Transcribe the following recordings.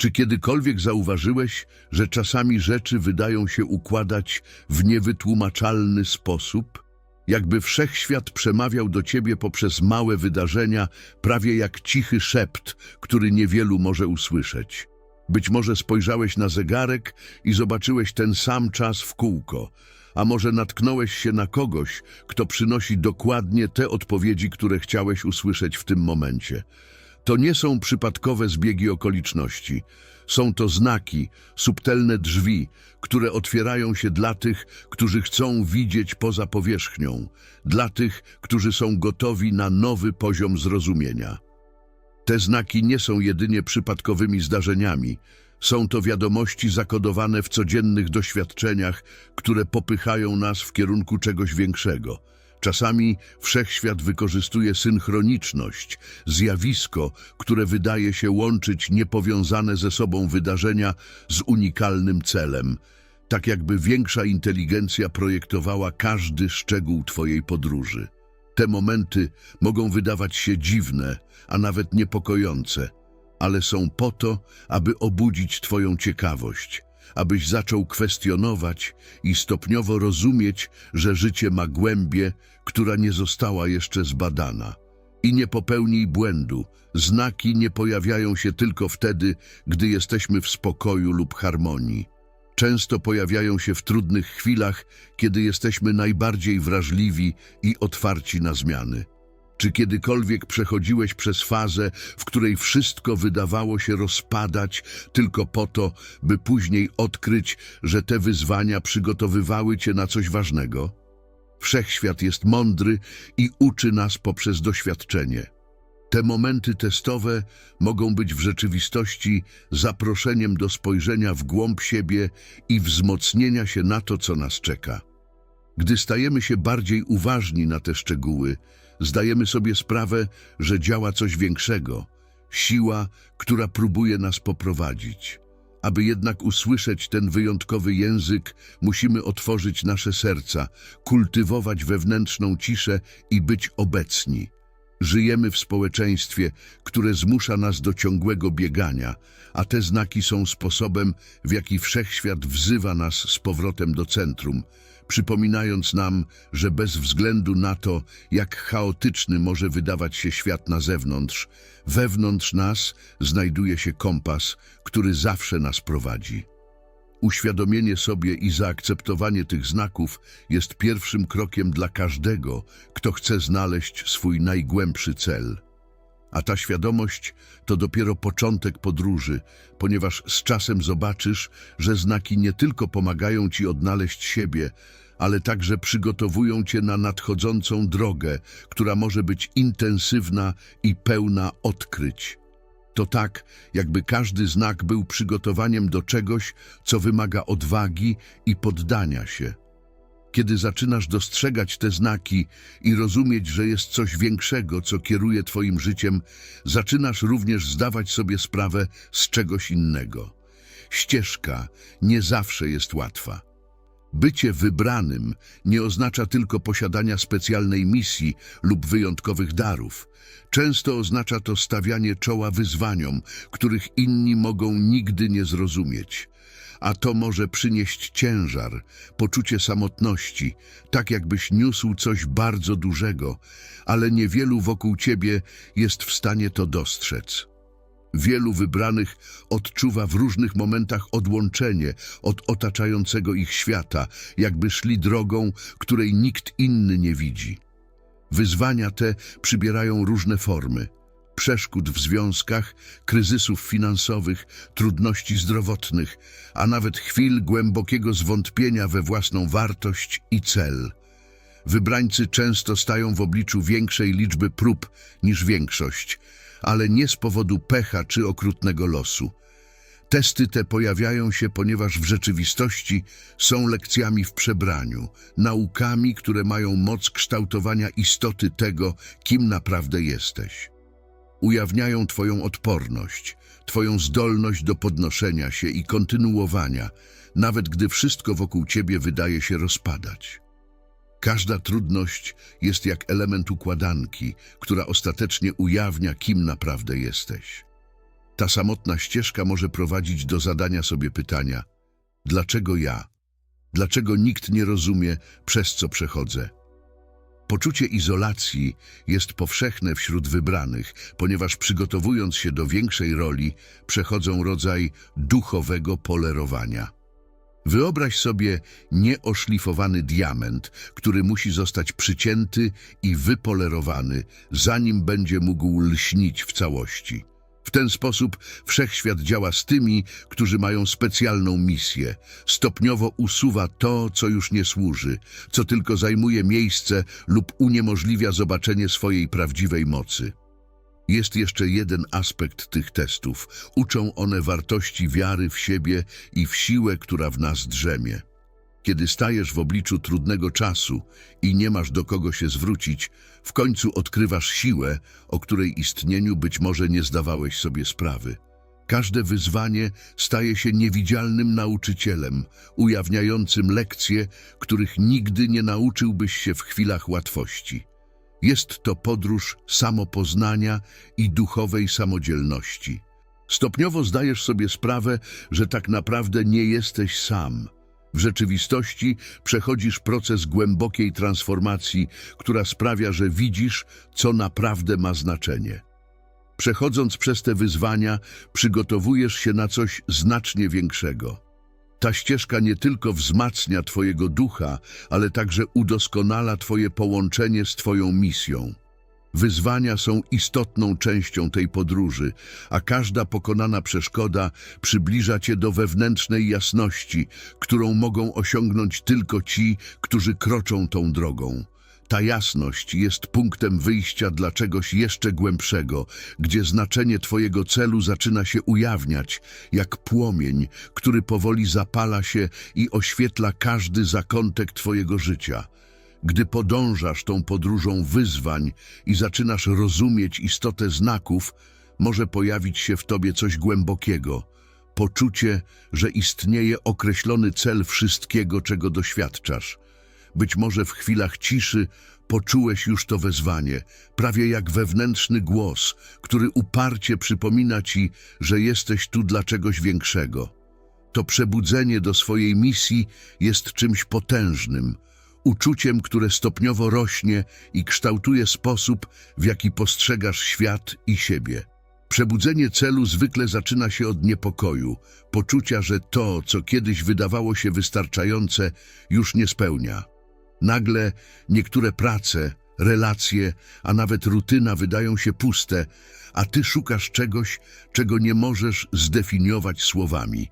Czy kiedykolwiek zauważyłeś, że czasami rzeczy wydają się układać w niewytłumaczalny sposób? Jakby wszechświat przemawiał do ciebie poprzez małe wydarzenia, prawie jak cichy szept, który niewielu może usłyszeć. Być może spojrzałeś na zegarek i zobaczyłeś ten sam czas w kółko, a może natknąłeś się na kogoś, kto przynosi dokładnie te odpowiedzi, które chciałeś usłyszeć w tym momencie. To nie są przypadkowe zbiegi okoliczności. Są to znaki, subtelne drzwi, które otwierają się dla tych, którzy chcą widzieć poza powierzchnią, dla tych, którzy są gotowi na nowy poziom zrozumienia. Te znaki nie są jedynie przypadkowymi zdarzeniami. Są to wiadomości zakodowane w codziennych doświadczeniach, które popychają nas w kierunku czegoś większego. Czasami wszechświat wykorzystuje synchroniczność, zjawisko, które wydaje się łączyć niepowiązane ze sobą wydarzenia z unikalnym celem, tak jakby większa inteligencja projektowała każdy szczegół Twojej podróży. Te momenty mogą wydawać się dziwne, a nawet niepokojące, ale są po to, aby obudzić Twoją ciekawość, abyś zaczął kwestionować i stopniowo rozumieć, że życie ma głębię, która nie została jeszcze zbadana. I nie popełnij błędu. Znaki nie pojawiają się tylko wtedy, gdy jesteśmy w spokoju lub harmonii. Często pojawiają się w trudnych chwilach, kiedy jesteśmy najbardziej wrażliwi i otwarci na zmiany. Czy kiedykolwiek przechodziłeś przez fazę, w której wszystko wydawało się rozpadać tylko po to, by później odkryć, że te wyzwania przygotowywały cię na coś ważnego? Wszechświat jest mądry i uczy nas poprzez doświadczenie. Te momenty testowe mogą być w rzeczywistości zaproszeniem do spojrzenia w głąb siebie i wzmocnienia się na to, co nas czeka. Gdy stajemy się bardziej uważni na te szczegóły, zdajemy sobie sprawę, że działa coś większego, siła, która próbuje nas poprowadzić. Aby jednak usłyszeć ten wyjątkowy język, musimy otworzyć nasze serca, kultywować wewnętrzną ciszę i być obecni. Żyjemy w społeczeństwie, które zmusza nas do ciągłego biegania, a te znaki są sposobem, w jaki wszechświat wzywa nas z powrotem do centrum, przypominając nam, że bez względu na to, jak chaotyczny może wydawać się świat na zewnątrz, wewnątrz nas znajduje się kompas, który zawsze nas prowadzi. Uświadomienie sobie i zaakceptowanie tych znaków jest pierwszym krokiem dla każdego, kto chce znaleźć swój najgłębszy cel. A ta świadomość to dopiero początek podróży, ponieważ z czasem zobaczysz, że znaki nie tylko pomagają ci odnaleźć siebie, ale także przygotowują cię na nadchodzącą drogę, która może być intensywna i pełna odkryć. To tak, jakby każdy znak był przygotowaniem do czegoś, co wymaga odwagi i poddania się. Kiedy zaczynasz dostrzegać te znaki i rozumieć, że jest coś większego, co kieruje Twoim życiem, zaczynasz również zdawać sobie sprawę z czegoś innego. Ścieżka nie zawsze jest łatwa. Bycie wybranym nie oznacza tylko posiadania specjalnej misji lub wyjątkowych darów. Często oznacza to stawianie czoła wyzwaniom, których inni mogą nigdy nie zrozumieć. A to może przynieść ciężar, poczucie samotności, tak jakbyś niósł coś bardzo dużego, ale niewielu wokół ciebie jest w stanie to dostrzec. Wielu wybranych odczuwa w różnych momentach odłączenie od otaczającego ich świata, jakby szli drogą, której nikt inny nie widzi. Wyzwania te przybierają różne formy. Przeszkód w związkach, kryzysów finansowych, trudności zdrowotnych, a nawet chwil głębokiego zwątpienia we własną wartość i cel. Wybrańcy często stają w obliczu większej liczby prób niż większość, ale nie z powodu pecha czy okrutnego losu. Testy te pojawiają się, ponieważ w rzeczywistości są lekcjami w przebraniu, naukami, które mają moc kształtowania istoty tego, kim naprawdę jesteś. Ujawniają Twoją odporność, Twoją zdolność do podnoszenia się i kontynuowania, nawet gdy wszystko wokół Ciebie wydaje się rozpadać. Każda trudność jest jak element układanki, która ostatecznie ujawnia, kim naprawdę jesteś. Ta samotna ścieżka może prowadzić do zadania sobie pytania: dlaczego ja? Dlaczego nikt nie rozumie, przez co przechodzę? Poczucie izolacji jest powszechne wśród wybranych, ponieważ przygotowując się do większej roli, przechodzą rodzaj duchowego polerowania. Wyobraź sobie nieoszlifowany diament, który musi zostać przycięty i wypolerowany, zanim będzie mógł lśnić w całości. W ten sposób wszechświat działa z tymi, którzy mają specjalną misję. Stopniowo usuwa to, co już nie służy, co tylko zajmuje miejsce lub uniemożliwia zobaczenie swojej prawdziwej mocy. Jest jeszcze jeden aspekt tych testów. Uczą one wartości wiary w siebie i w siłę, która w nas drzemie. Kiedy stajesz w obliczu trudnego czasu i nie masz do kogo się zwrócić, w końcu odkrywasz siłę, o której istnieniu być może nie zdawałeś sobie sprawy. Każde wyzwanie staje się niewidzialnym nauczycielem, ujawniającym lekcje, których nigdy nie nauczyłbyś się w chwilach łatwości. Jest to podróż samopoznania i duchowej samodzielności. Stopniowo zdajesz sobie sprawę, że tak naprawdę nie jesteś sam. W rzeczywistości przechodzisz proces głębokiej transformacji, która sprawia, że widzisz, co naprawdę ma znaczenie. Przechodząc przez te wyzwania, przygotowujesz się na coś znacznie większego. Ta ścieżka nie tylko wzmacnia Twojego ducha, ale także udoskonala Twoje połączenie z Twoją misją. Wyzwania są istotną częścią tej podróży, a każda pokonana przeszkoda przybliża Cię do wewnętrznej jasności, którą mogą osiągnąć tylko ci, którzy kroczą tą drogą. Ta jasność jest punktem wyjścia dla czegoś jeszcze głębszego, gdzie znaczenie Twojego celu zaczyna się ujawniać, jak płomień, który powoli zapala się i oświetla każdy zakątek Twojego życia. Gdy podążasz tą podróżą wyzwań i zaczynasz rozumieć istotę znaków, może pojawić się w Tobie coś głębokiego. Poczucie, że istnieje określony cel wszystkiego, czego doświadczasz. Być może w chwilach ciszy poczułeś już to wezwanie, prawie jak wewnętrzny głos, który uparcie przypomina ci, że jesteś tu dla czegoś większego. To przebudzenie do swojej misji jest czymś potężnym, uczuciem, które stopniowo rośnie i kształtuje sposób, w jaki postrzegasz świat i siebie. Przebudzenie celu zwykle zaczyna się od niepokoju, poczucia, że to, co kiedyś wydawało się wystarczające, już nie spełnia. Nagle niektóre prace, relacje, a nawet rutyna wydają się puste, a ty szukasz czegoś, czego nie możesz zdefiniować słowami.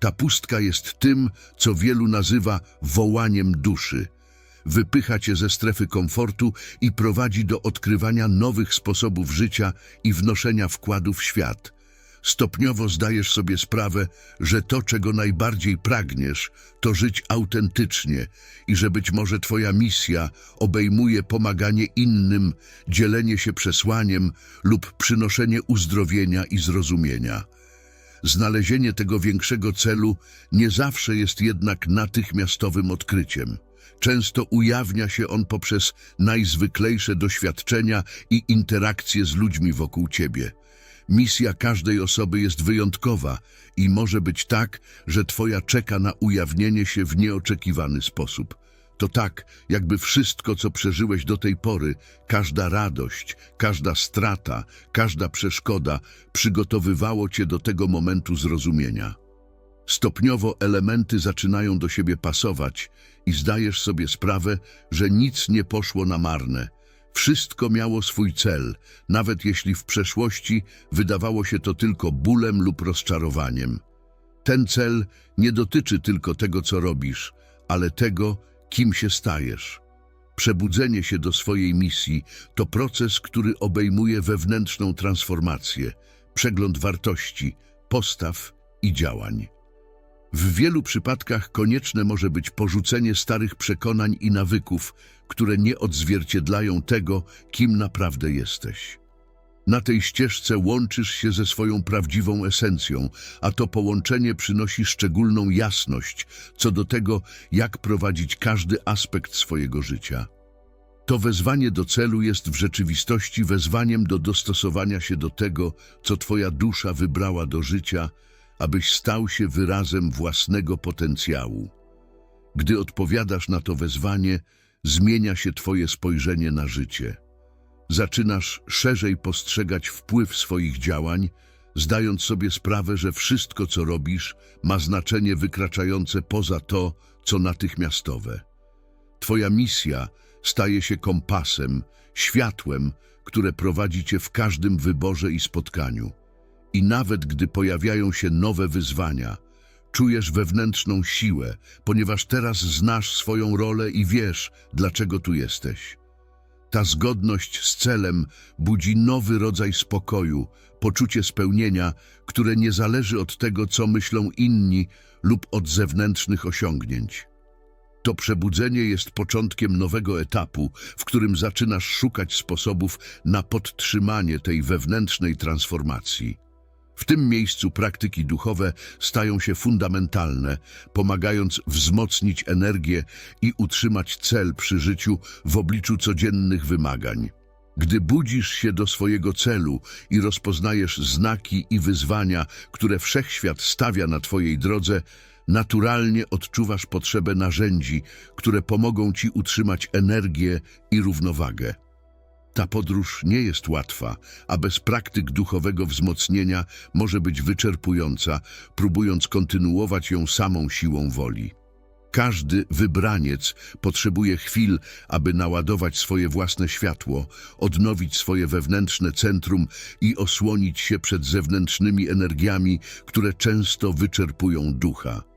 Ta pustka jest tym, co wielu nazywa wołaniem duszy. Wypycha cię ze strefy komfortu i prowadzi do odkrywania nowych sposobów życia i wnoszenia wkładu w świat. Stopniowo zdajesz sobie sprawę, że to, czego najbardziej pragniesz, to żyć autentycznie i że być może Twoja misja obejmuje pomaganie innym, dzielenie się przesłaniem lub przynoszenie uzdrowienia i zrozumienia. Znalezienie tego większego celu nie zawsze jest jednak natychmiastowym odkryciem. Często ujawnia się on poprzez najzwyklejsze doświadczenia i interakcje z ludźmi wokół ciebie. Misja każdej osoby jest wyjątkowa i może być tak, że Twoja czeka na ujawnienie się w nieoczekiwany sposób. To tak, jakby wszystko, co przeżyłeś do tej pory, każda radość, każda strata, każda przeszkoda przygotowywało Cię do tego momentu zrozumienia. Stopniowo elementy zaczynają do siebie pasować i zdajesz sobie sprawę, że nic nie poszło na marne – wszystko miało swój cel, nawet jeśli w przeszłości wydawało się to tylko bólem lub rozczarowaniem. Ten cel nie dotyczy tylko tego, co robisz, ale tego, kim się stajesz. Przebudzenie się do swojej misji to proces, który obejmuje wewnętrzną transformację, przegląd wartości, postaw i działań. W wielu przypadkach konieczne może być porzucenie starych przekonań i nawyków, które nie odzwierciedlają tego, kim naprawdę jesteś. Na tej ścieżce łączysz się ze swoją prawdziwą esencją, a to połączenie przynosi szczególną jasność co do tego, jak prowadzić każdy aspekt swojego życia. To wezwanie do celu jest w rzeczywistości wezwaniem do dostosowania się do tego, co Twoja dusza wybrała do życia, abyś stał się wyrazem własnego potencjału. Gdy odpowiadasz na to wezwanie, zmienia się Twoje spojrzenie na życie. Zaczynasz szerzej postrzegać wpływ swoich działań, zdając sobie sprawę, że wszystko, co robisz, ma znaczenie wykraczające poza to, co natychmiastowe. Twoja misja staje się kompasem, światłem, które prowadzi Cię w każdym wyborze i spotkaniu. I nawet gdy pojawiają się nowe wyzwania, czujesz wewnętrzną siłę, ponieważ teraz znasz swoją rolę i wiesz, dlaczego tu jesteś. Ta zgodność z celem budzi nowy rodzaj spokoju, poczucie spełnienia, które nie zależy od tego, co myślą inni lub od zewnętrznych osiągnięć. To przebudzenie jest początkiem nowego etapu, w którym zaczynasz szukać sposobów na podtrzymanie tej wewnętrznej transformacji. W tym miejscu praktyki duchowe stają się fundamentalne, pomagając wzmocnić energię i utrzymać cel przy życiu w obliczu codziennych wymagań. Gdy budzisz się do swojego celu i rozpoznajesz znaki i wyzwania, które wszechświat stawia na Twojej drodze, naturalnie odczuwasz potrzebę narzędzi, które pomogą Ci utrzymać energię i równowagę. Ta podróż nie jest łatwa, a bez praktyk duchowego wzmocnienia może być wyczerpująca, próbując kontynuować ją samą siłą woli. Każdy wybraniec potrzebuje chwil, aby naładować swoje własne światło, odnowić swoje wewnętrzne centrum i osłonić się przed zewnętrznymi energiami, które często wyczerpują ducha.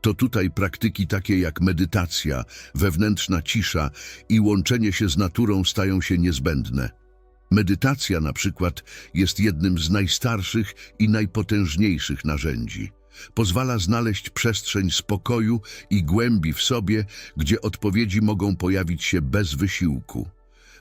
To tutaj praktyki takie jak medytacja, wewnętrzna cisza i łączenie się z naturą stają się niezbędne. Medytacja na przykład jest jednym z najstarszych i najpotężniejszych narzędzi. Pozwala znaleźć przestrzeń spokoju i głębi w sobie, gdzie odpowiedzi mogą pojawić się bez wysiłku.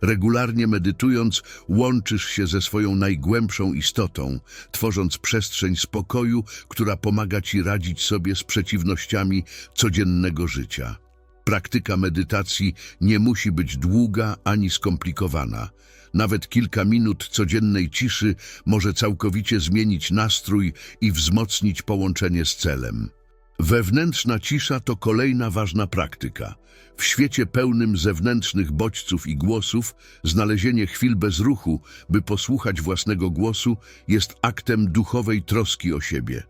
Regularnie medytując, łączysz się ze swoją najgłębszą istotą, tworząc przestrzeń spokoju, która pomaga ci radzić sobie z przeciwnościami codziennego życia. Praktyka medytacji nie musi być długa ani skomplikowana. Nawet kilka minut codziennej ciszy może całkowicie zmienić nastrój i wzmocnić połączenie z celem. Wewnętrzna cisza to kolejna ważna praktyka. W świecie pełnym zewnętrznych bodźców i głosów, znalezienie chwil bez ruchu, by posłuchać własnego głosu, jest aktem duchowej troski o siebie.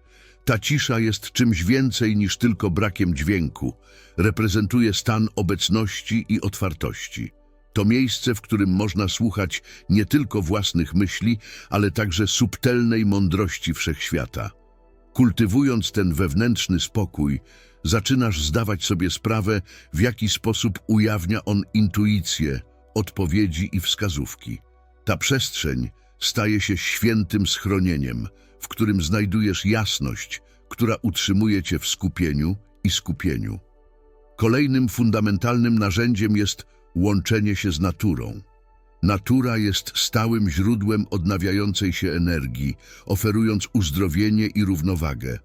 Ta cisza jest czymś więcej niż tylko brakiem dźwięku. Reprezentuje stan obecności i otwartości. To miejsce, w którym można słuchać nie tylko własnych myśli, ale także subtelnej mądrości wszechświata. Kultywując ten wewnętrzny spokój, zaczynasz zdawać sobie sprawę, w jaki sposób ujawnia on intuicję, odpowiedzi i wskazówki. Ta przestrzeń staje się świętym schronieniem, w którym znajdujesz jasność, która utrzymuje cię w skupieniu i skupieniu. Kolejnym fundamentalnym narzędziem jest łączenie się z naturą. Natura jest stałym źródłem odnawiającej się energii, oferując uzdrowienie i równowagę.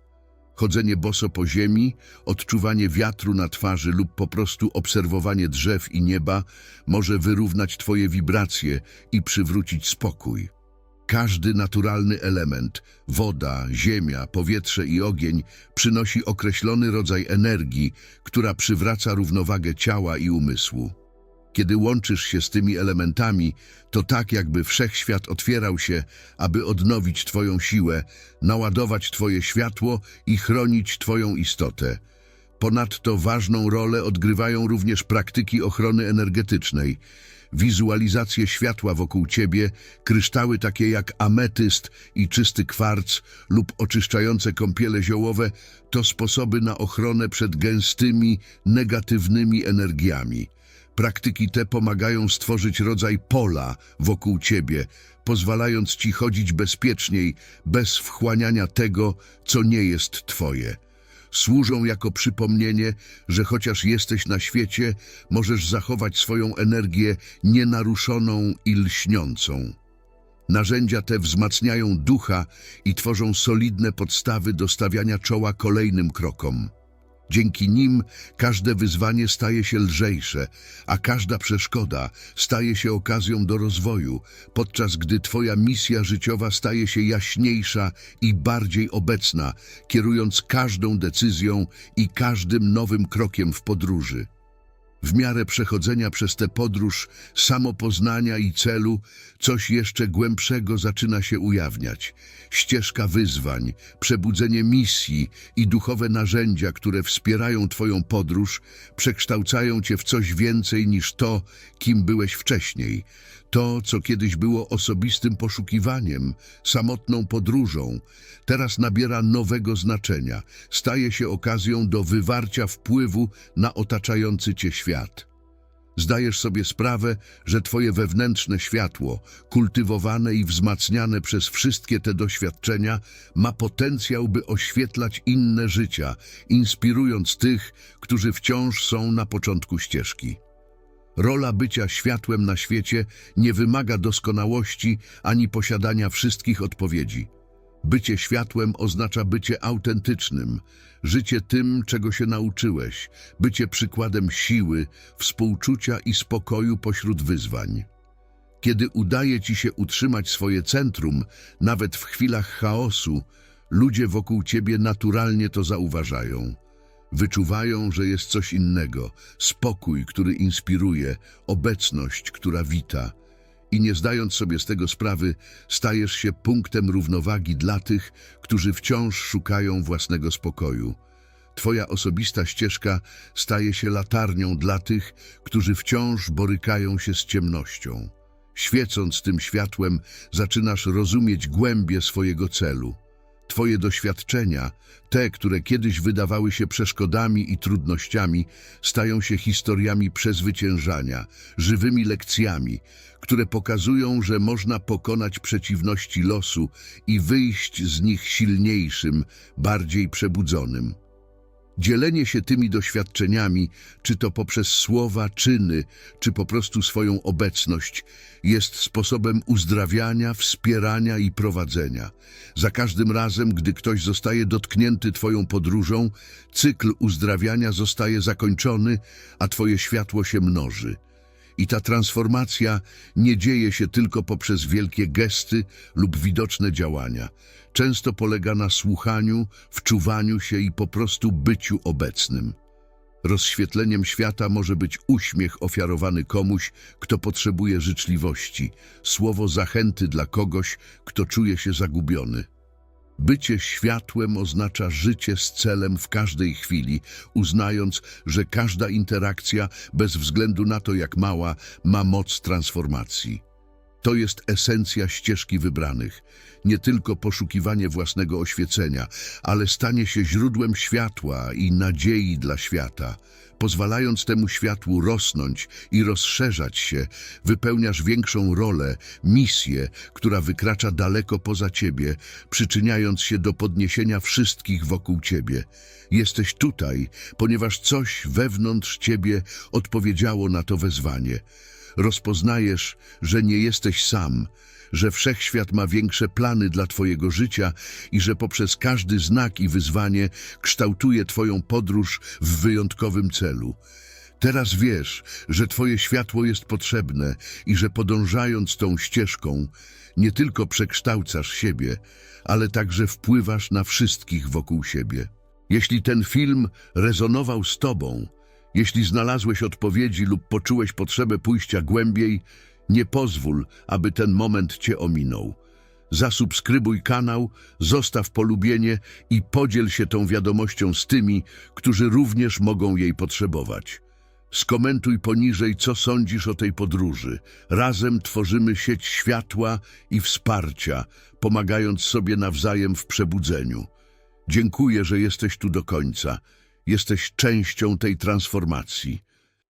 Chodzenie boso po ziemi, odczuwanie wiatru na twarzy lub po prostu obserwowanie drzew i nieba może wyrównać Twoje wibracje i przywrócić spokój. Każdy naturalny element woda, ziemia, powietrze i ogień przynosi określony rodzaj energii, która przywraca równowagę ciała i umysłu. Kiedy łączysz się z tymi elementami, to tak jakby wszechświat otwierał się, aby odnowić Twoją siłę, naładować Twoje światło i chronić Twoją istotę. Ponadto ważną rolę odgrywają również praktyki ochrony energetycznej. Wizualizacje światła wokół Ciebie, kryształy takie jak ametyst i czysty kwarc lub oczyszczające kąpiele ziołowe to sposoby na ochronę przed gęstymi, negatywnymi energiami. Praktyki te pomagają stworzyć rodzaj pola wokół ciebie, pozwalając ci chodzić bezpieczniej, bez wchłaniania tego, co nie jest twoje. Służą jako przypomnienie, że chociaż jesteś na świecie, możesz zachować swoją energię nienaruszoną i lśniącą. Narzędzia te wzmacniają ducha i tworzą solidne podstawy do stawiania czoła kolejnym krokom. Dzięki nim każde wyzwanie staje się lżejsze, a każda przeszkoda staje się okazją do rozwoju, podczas gdy Twoja misja życiowa staje się jaśniejsza i bardziej obecna, kierując każdą decyzją i każdym nowym krokiem w podróży. W miarę przechodzenia przez tę podróż, samopoznania i celu, coś jeszcze głębszego zaczyna się ujawniać. Ścieżka wyzwań, przebudzenie misji i duchowe narzędzia, które wspierają Twoją podróż, przekształcają Cię w coś więcej niż to, kim byłeś wcześniej. To, co kiedyś było osobistym poszukiwaniem, samotną podróżą, teraz nabiera nowego znaczenia, staje się okazją do wywarcia wpływu na otaczający Cię świat. Zdajesz sobie sprawę, że Twoje wewnętrzne światło, kultywowane i wzmacniane przez wszystkie te doświadczenia, ma potencjał, by oświetlać inne życia, inspirując tych, którzy wciąż są na początku ścieżki. Rola bycia światłem na świecie nie wymaga doskonałości ani posiadania wszystkich odpowiedzi. Bycie światłem oznacza bycie autentycznym, życie tym, czego się nauczyłeś, bycie przykładem siły, współczucia i spokoju pośród wyzwań. Kiedy udaje ci się utrzymać swoje centrum, nawet w chwilach chaosu, ludzie wokół ciebie naturalnie to zauważają. Wyczuwają, że jest coś innego, spokój, który inspiruje, obecność, która wita. I nie zdając sobie z tego sprawy, stajesz się punktem równowagi dla tych, którzy wciąż szukają własnego spokoju. Twoja osobista ścieżka staje się latarnią dla tych, którzy wciąż borykają się z ciemnością. Świecąc tym światłem, zaczynasz rozumieć głębie swojego celu. Twoje doświadczenia, te, które kiedyś wydawały się przeszkodami i trudnościami, stają się historiami przezwyciężania, żywymi lekcjami, które pokazują, że można pokonać przeciwności losu i wyjść z nich silniejszym, bardziej przebudzonym. Dzielenie się tymi doświadczeniami, czy to poprzez słowa, czyny, czy po prostu swoją obecność, jest sposobem uzdrawiania, wspierania i prowadzenia. Za każdym razem, gdy ktoś zostaje dotknięty Twoją podróżą, cykl uzdrawiania zostaje zakończony, a Twoje światło się mnoży. I ta transformacja nie dzieje się tylko poprzez wielkie gesty lub widoczne działania. Często polega na słuchaniu, wczuwaniu się i po prostu byciu obecnym. Rozświetleniem świata może być uśmiech ofiarowany komuś, kto potrzebuje życzliwości, słowo zachęty dla kogoś, kto czuje się zagubiony. Bycie światłem oznacza życie z celem w każdej chwili, uznając, że każda interakcja, bez względu na to jak mała, ma moc transformacji. To jest esencja ścieżki wybranych. Nie tylko poszukiwanie własnego oświecenia, ale stanie się źródłem światła i nadziei dla świata. Pozwalając temu światłu rosnąć i rozszerzać się, wypełniasz większą rolę, misję, która wykracza daleko poza ciebie, przyczyniając się do podniesienia wszystkich wokół ciebie. Jesteś tutaj, ponieważ coś wewnątrz ciebie odpowiedziało na to wezwanie. Rozpoznajesz, że nie jesteś sam, że wszechświat ma większe plany dla Twojego życia i że poprzez każdy znak i wyzwanie kształtuje Twoją podróż w wyjątkowym celu. Teraz wiesz, że Twoje światło jest potrzebne i że podążając tą ścieżką, nie tylko przekształcasz siebie, ale także wpływasz na wszystkich wokół siebie. Jeśli ten film rezonował z Tobą, jeśli znalazłeś odpowiedzi lub poczułeś potrzebę pójścia głębiej, nie pozwól, aby ten moment Cię ominął. Zasubskrybuj kanał, zostaw polubienie i podziel się tą wiadomością z tymi, którzy również mogą jej potrzebować. Skomentuj poniżej, co sądzisz o tej podróży. Razem tworzymy sieć światła i wsparcia, pomagając sobie nawzajem w przebudzeniu. Dziękuję, że jesteś tu do końca. Jesteś częścią tej transformacji.